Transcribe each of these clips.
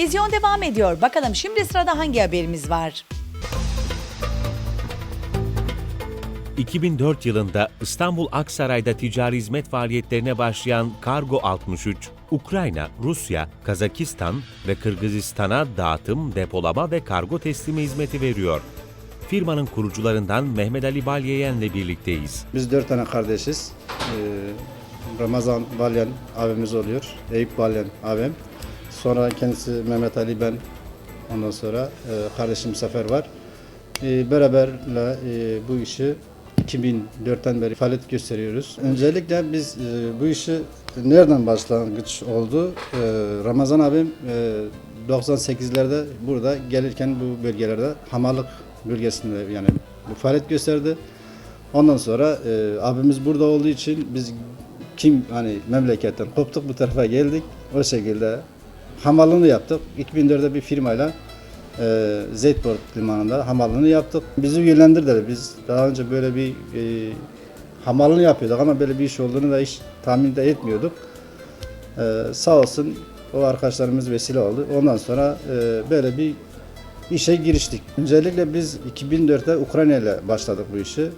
Vizyon devam ediyor. Bakalım şimdi sırada hangi haberimiz var? 2004 yılında İstanbul Aksaray'da ticari hizmet faaliyetlerine başlayan Kargo 63, Ukrayna, Rusya, Kazakistan ve Kırgızistan'a dağıtım, depolama ve kargo teslimi hizmeti veriyor. Firmanın kurucularından Mehmet Ali Balyeyen'le birlikteyiz. Biz dört tane kardeşiz. Ee, Ramazan Balyan abimiz oluyor. Eyüp Balyan abim. Sonra kendisi Mehmet Ali ben. Ondan sonra e, kardeşim Sefer var. Ee, beraberle e, bu işi 2004'ten beri faaliyet gösteriyoruz. Öncelikle biz e, bu işi nereden başlangıç oldu? Ee, Ramazan abim e, 98'lerde burada gelirken bu bölgelerde hamallık bölgesinde yani faaliyet gösterdi. Ondan sonra e, abimiz burada olduğu için biz kim hani memleketten koptuk bu tarafa geldik. O şekilde hamalını yaptık. 2004'de bir firmayla e, Zeytport limanında hamalını yaptık. Bizi yönlendirdiler. Biz daha önce böyle bir e, hamalını yapıyorduk ama böyle bir iş olduğunu da hiç tahmin de etmiyorduk. E, sağ olsun o arkadaşlarımız vesile oldu. Ondan sonra e, böyle bir işe giriştik. Öncelikle biz 2004'te Ukrayna ile başladık bu işi.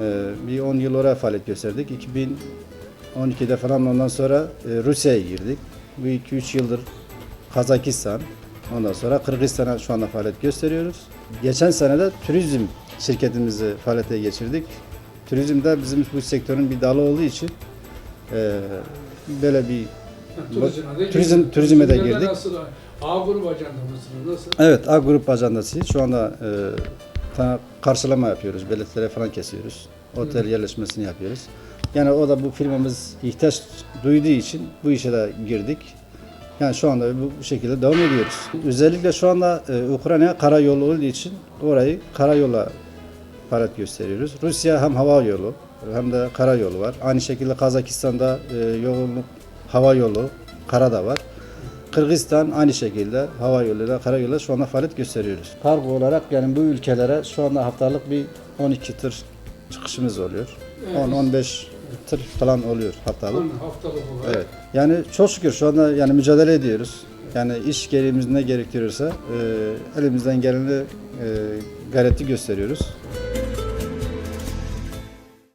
Ee, bir 10 yıl oraya faaliyet gösterdik. 2012'de falan ondan sonra e, Rusya'ya girdik. Bu 2-3 yıldır Kazakistan, ondan sonra Kırgızistan'a şu anda faaliyet gösteriyoruz. Geçen sene de turizm şirketimizi faaliyete geçirdik. Turizm de bizim bu sektörün bir dalı olduğu için e, böyle bir Turizme de Turizm- turizme de girdik. Nasıl? A grup ajandamasını nasıl? Evet, A grup ajandasıyız. Şu anda e, karşılama yapıyoruz. Biletlere falan kesiyoruz. Otel yerleşmesini yapıyoruz. Yani o da bu firmamız ihtiyaç duyduğu için bu işe de girdik. Yani şu anda bu şekilde devam ediyoruz. Özellikle şu anda e, Ukrayna karayolu olduğu için orayı karayola faaliyet gösteriyoruz. Rusya hem hava yolu hem de karayolu var. Aynı şekilde Kazakistan'da e, yoğunluk hava yolu, kara da var. Kırgızistan aynı şekilde hava yoluyla, karayoluyla şu anda faaliyet gösteriyoruz. Kargo olarak yani bu ülkelere şu anda haftalık bir 12 tır çıkışımız oluyor. Evet. 10-15 tır falan oluyor haftalık. Hani haftalık olarak. Evet. Yani çok şükür şu anda yani mücadele ediyoruz. Yani iş gereğimiz ne gerektiriyorsa e, elimizden geleni e, gayreti gösteriyoruz.